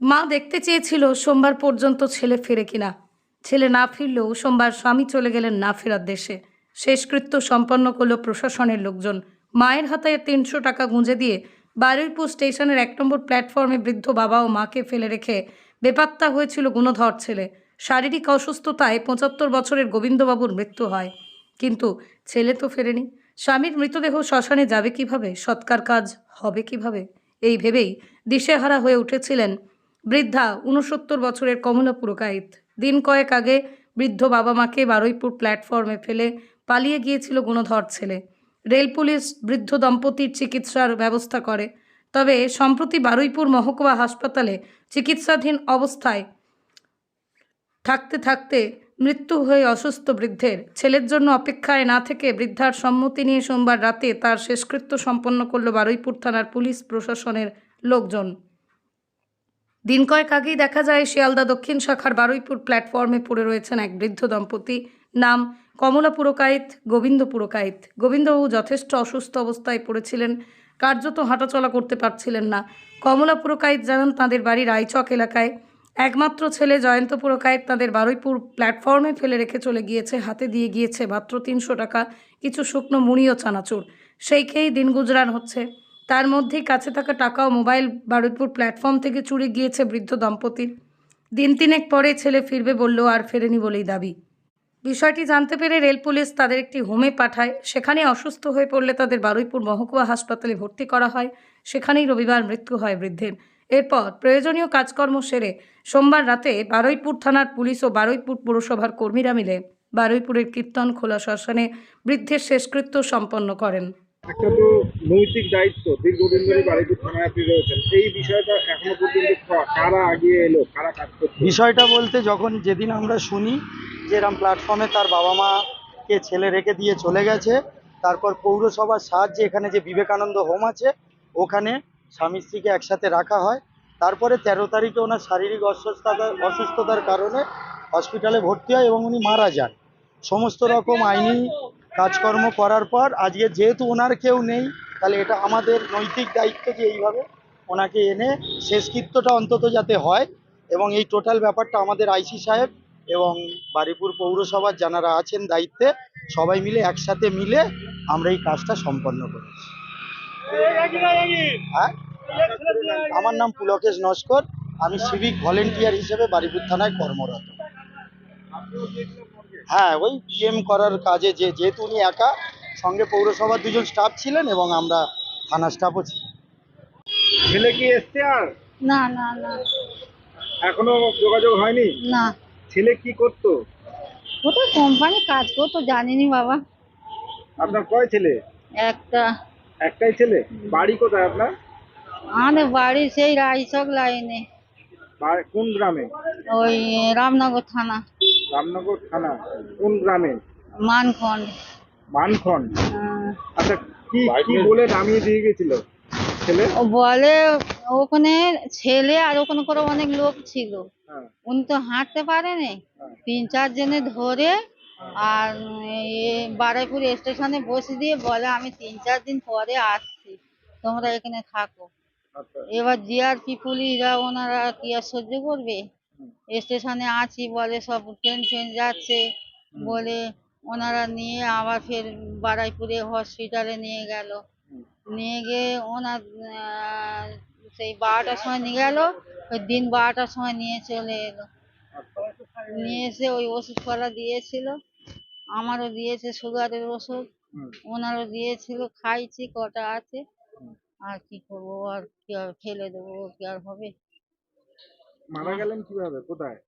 মা দেখতে চেয়েছিল সোমবার পর্যন্ত ছেলে ফেরে কিনা। ছেলে না ফিরলেও সোমবার স্বামী চলে গেলেন না ফেরার দেশে। শেষকৃত্য সম্পন্ন করল প্রশাসনের লোকজন। মায়ের হাতে তিনশো টাকা গুঁজে দিয়ে বারুইপুর স্টেশনের এক নম্বর প্ল্যাটফর্মে বৃদ্ধ বাবা ও মাকে ফেলে রেখে বেপাত্তা হয়েছিল গুণধর ছেলে। শারীরিক অসুস্থতায় পঁচাত্তর বছরের গোবিন্দবাবুর মৃত্যু হয়। কিন্তু ছেলে তো ফেরেনি। স্বামীর মৃতদেহ শ্মশানে যাবে কীভাবে? সৎকার কাজ হবে কীভাবে? এই ভেবেই দিশেহারা হয়ে উঠেছিলেন বৃদ্ধা উনসত্তর বছরের কমলা পুরকাইত দিন কয়েক আগে বৃদ্ধ বাবা মাকে বারুইপুর প্ল্যাটফর্মে ফেলে পালিয়ে গিয়েছিল গুণধর ছেলে। রেল পুলিশ বৃদ্ধ দম্পতির চিকিৎসার ব্যবস্থা করে। তবে সম্প্রতি বারুইপুর মহকুমা হাসপাতালে চিকিৎসাধীন অবস্থায় থাকতে থাকতে মৃত্যু হয়ে অসুস্থ বৃদ্ধের ছেলের জন্য অপেক্ষায় না থেকে বৃদ্ধার সম্মতি নিয়ে সোমবার রাতে তার শেষকৃত্য সম্পন্ন করল বারুইপুর থানার পুলিশ প্রশাসনের লোকজন। দিন কয়েক আগেই দেখা যায় শিয়ালদা দক্ষিণ শাখার বারুইপুর প্ল্যাটফর্মে পড়ে রয়েছেন এক বৃদ্ধ দম্পতি। নাম কমলা পুরকাইত গোবিন্দ পুরকাইত গোবিন্দবাবু যথেষ্ট অসুস্থ অবস্থায় পড়েছিলেন। কার্যত হাঁটাচলা করতে পারছিলেন না। কমলা পুরকাইত জানান, তাঁদের বাড়ি রায়চক এলাকায় একমাত্র ছেলে জয়ন্ত পুরকায়েত তাদের বারুইপুর প্ল্যাটফর্মে ফেলে রেখে চলে গিয়েছে, হাতে দিয়ে গিয়েছে মাত্র তিনশো টাকা, কিছু শুকনো মুড়ি ও চানাচুর। সেই খেয়েই দিন গুজরান হচ্ছে। তার মধ্যেই কাছে থাকা টাকা ও মোবাইল বারুইপুর প্ল্যাটফর্ম থেকে চুরি গিয়েছে বৃদ্ধ দম্পতির দিন তিনেক পরে ছেলে ফিরবে বললেও আর ফেরেনি বলেই দাবি। বিষয়টি জানতে পেরে রেল পুলিশ তাদের একটি হোমে পাঠায়। সেখানে অসুস্থ হয়ে পড়লে তাদের বারুইপুর মহকুমা হাসপাতালে ভর্তি করা হয়। সেখানেই রবিবার মৃত্যু হয় বৃদ্ধের। এরপর প্রয়োজনীয় কাজকর্ম সেরে সোমবার রাতে বারুইপুর থানার পুলিশ ও বারুইপুর পুরসভার কর্মীরা মিলে বারুইপুরের কীর্তন খোলা শ্মশানে বৃদ্ধের শেষকৃত্য সম্পন্ন করেন। একটা তো নৈতিক দায়িত্ব, দীর্ঘদিন ধরে বাড়িপুর থানায় আপনি রয়েছেন। এই বিষয়টা এখনও পর্যন্ত কারা আগিয়ে এলো? কারা কাজ করছে? বিষয়টা বলতে যখন যেদিন আমরা শুনি যে এরম প্ল্যাটফর্মে তার বাবা মাকে ছেলে রেখে দিয়ে চলে গেছে, তারপর পৌরসভার সাহায্যে এখানে যে বিবেকানন্দ হোম আছে, ওখানে স্বামী স্ত্রীকে একসাথে রাখা হয়। তারপরে তেরো তারিখে ওনার শারীরিক অসুস্থতার অসুস্থতার কারণে হসপিটালে ভর্তি হয় এবং উনি মারা যান। সমস্ত রকম আইনি কাজকর্ম করার পর আজকে যেহেতু ওনার কেউ নেই, তাহলে এটা আমাদের নৈতিক দায়িত্ব যে এইভাবে ওনাকে এনে শেষকৃত্যটা অন্তত যাতে হয় এবং এই টোটাল ব্যাপারটা আমাদের আইসি সাহেব এবং বারিপুর পৌরসভার যারা আছেন দায়িত্বে, সবাই মিলে একসাথে মিলে আমরা এই কাজটা সম্পন্ন করেছি। হ্যাঁ? আমার নাম পুলকেশ নস্কর, আমি সিভিক ভলেন্টিয়ার হিসেবে বারিপুর থানায় কর্মরত। হ্যাঁ ওই পিএম করার কাজে যে যেহেতু উনি একা সঙ্গে পৌরসভার দুজন স্টাফ ছিলেন এবং আমরা থানা স্টাফও ছিলাম। ছেলে কি এসছে আর? না না না। এখনও যোগাযোগ হয়নি? না। ছেলে কি করতো? কোথায় কোম্পানি কাজ করতো জানিনি বাবা। আপনার কয় ছেলে? একটা। একটাই ছেলে? বাড়ি কোথায় আপনার? আমাদের বাড়ি সেই রায়চক লাইনে। কোন গ্রামে? ওই রামনগর থানা। রামনগর থানা কোন গ্রামে? মানখন্ড। মানখন্ড? আচ্ছা কি কি বলে নামিয়ে দিয়ে গেছিল? ছেলে? ও বলে ওখানে ছেলে আর ওখানে করে অনেক লোক ছিল। হ্যাঁ। উনি তো হাঁটতে পারেনি। তিন চার জনে ধরে আর বারাইপুর স্টেশনে বসে দিয়ে বলে আমি তিন চার দিন পরে আসছি। তোমরা এখানে থাকো। আচ্ছা। এবার জিআরপি পুলিশরা ওনারা কি আর সহ্য করবে? স্টেশনে আছি বলে সব ট্রেন ট্রেন যাচ্ছে বলে ওনারা নিয়ে আবার ফের বারাইপুরে হসপিটালে নিয়ে গেল। নিয়ে গিয়ে ওনার সেই বারোটার সময় নিয়ে গেল ওই দিন বারোটার সময় নিয়ে চলে এলো। নিয়ে এসে ওই ওষুধপালা দিয়েছিল আমারও দিয়েছে সুগারের ওষুধ ওনারও দিয়েছিল খাইছি কটা আছে। আর কি করব আর কি আর ফেলে দেবো কি আর হবে? মারা গেলেন কীভাবে? কোথায়?